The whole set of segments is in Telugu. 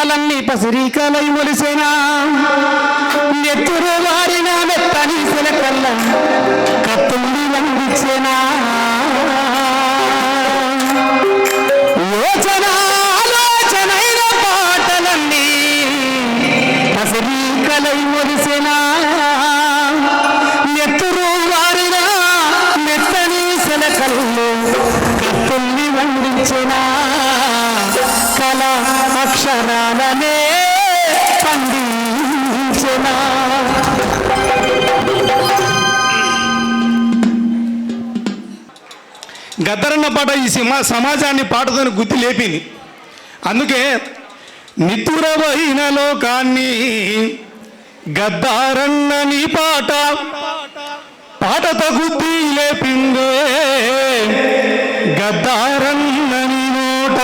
పాటాలన్నీ పసిరీకలై మొలిసేనా? నెత్తురు వారిన మెత్తని శిలకల్ల కత్తుల్ని వందించేనా యోచన ఆలోచనైన పాటలన్నీ పసిరీకలై మొలిసేనా? నెత్తురు వారిన మెత్తని శిలకల్లు కత్తుల్ని వండించేనా అక్షరాలనే పండించిన గద్దరన్న పాట ఈ సినిమా సమాజాన్ని పాటతోని గుర్తి లేపింది. అందుకే నితురవైన లోకాన్ని గద్దారన్నని పాట పాటతో గుద్ది లేపిందే. గద్దారన్నని నోట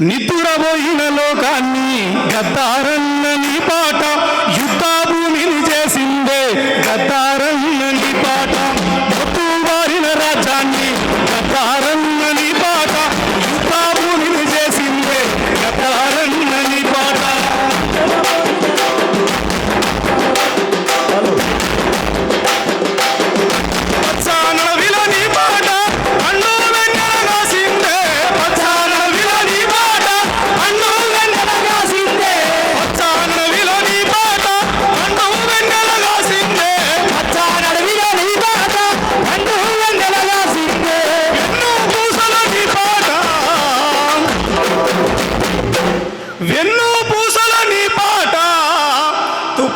నిద్రపోయిన లోకాన్ని గద్దారన్న నీ